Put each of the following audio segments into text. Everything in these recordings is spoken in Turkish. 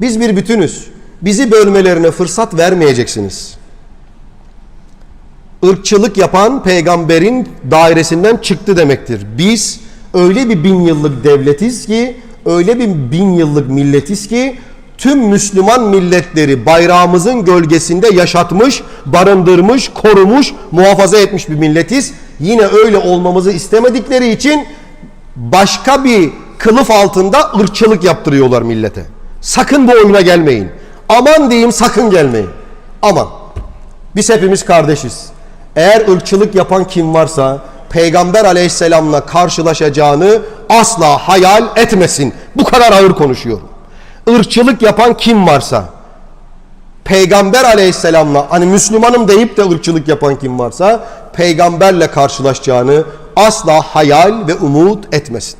Biz bir bütünüz. Bizi bölmelerine fırsat vermeyeceksiniz. Irkçılık yapan peygamberin dairesinden çıktı demektir. Biz öyle bir bin yıllık devletiz ki, öyle bir bin yıllık milletiz ki tüm Müslüman milletleri bayrağımızın gölgesinde yaşatmış, barındırmış, korumuş, muhafaza etmiş bir milletiz. Yine öyle olmamızı istemedikleri için başka bir kılıf altında ırkçılık yaptırıyorlar millete. Sakın bu oyuna gelmeyin. Aman diyeyim sakın gelmeyin. Aman. Biz hepimiz kardeşiz. Eğer ırkçılık yapan kim varsa Peygamber aleyhisselamla karşılaşacağını asla hayal etmesin. Bu kadar ağır konuşuyorum. Irkçılık yapan kim varsa Peygamber aleyhisselamla hani Müslümanım deyip de ırkçılık yapan kim varsa peygamberle karşılaşacağını asla hayal ve umut etmesin.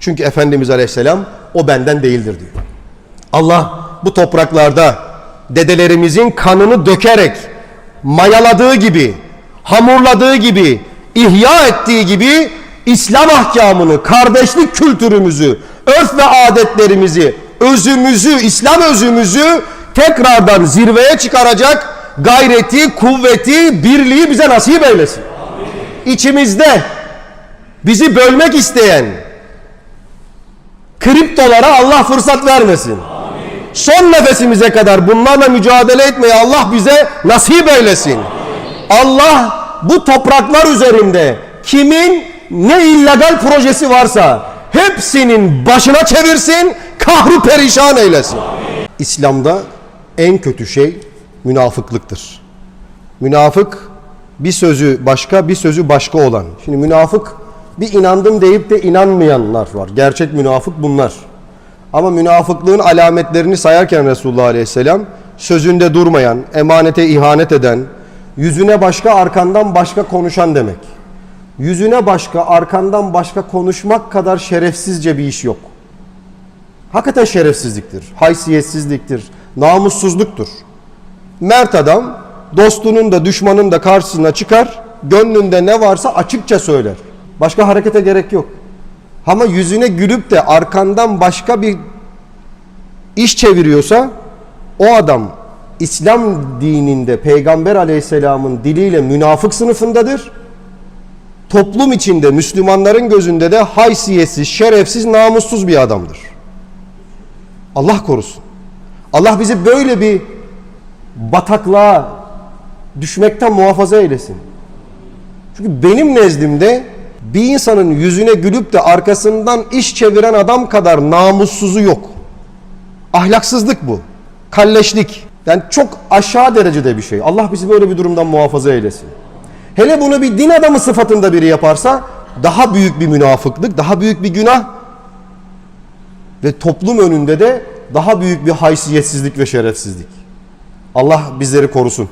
Çünkü Efendimiz aleyhisselam o benden değildir diyor. Allah bu topraklarda dedelerimizin kanını dökerek mayaladığı gibi, hamurladığı gibi, ihya ettiği gibi İslam ahkamını, kardeşlik kültürümüzü, örf ve adetlerimizi, özümüzü, İslam özümüzü tekrardan zirveye çıkaracak gayreti, kuvveti, birliği bize nasip eylesin. İçimizde bizi bölmek isteyen kriptolara Allah fırsat vermesin. Son nefesimize kadar bunlarla mücadele etmeyi Allah bize nasip eylesin. Allah bu topraklar üzerinde kimin ne illegal projesi varsa hepsinin başına çevirsin, kahru perişan eylesin. İslam'da en kötü şey münafıklıktır. Münafık bir sözü başka, bir sözü başka olan. Şimdi münafık bir inandım deyip de inanmayanlar var. Gerçek münafık bunlar. Ama münafıklığın alametlerini sayarken Resulullah Aleyhisselam sözünde durmayan, emanete ihanet eden, yüzüne başka arkandan başka konuşan demek. Yüzüne başka arkandan başka konuşmak kadar şerefsizce bir iş yok. Hakikaten şerefsizliktir, haysiyetsizliktir, namussuzluktur. Mert adam dostunun da düşmanın da karşısına çıkar, gönlünde ne varsa açıkça söyler. Başka harekete gerek yok. Ama yüzüne gülüp de arkandan başka bir iş çeviriyorsa o adam İslam dininde Peygamber aleyhisselamın diliyle münafık sınıfındadır. Toplum içinde Müslümanların gözünde de haysiyetsiz, şerefsiz, namussuz bir adamdır. Allah korusun. Allah bizi böyle bir bataklığa düşmekten muhafaza eylesin. Çünkü benim nezdimde bir insanın yüzüne gülüp de arkasından iş çeviren adam kadar namussuzu yok. Ahlaksızlık bu. Kalleşlik. Yani çok aşağı derecede bir şey. Allah bizi böyle bir durumdan muhafaza eylesin. Hele bunu bir din adamı sıfatında biri yaparsa daha büyük bir münafıklık, daha büyük bir günah ve toplum önünde de daha büyük bir haysiyetsizlik ve şerefsizlik. Allah bizleri korusun.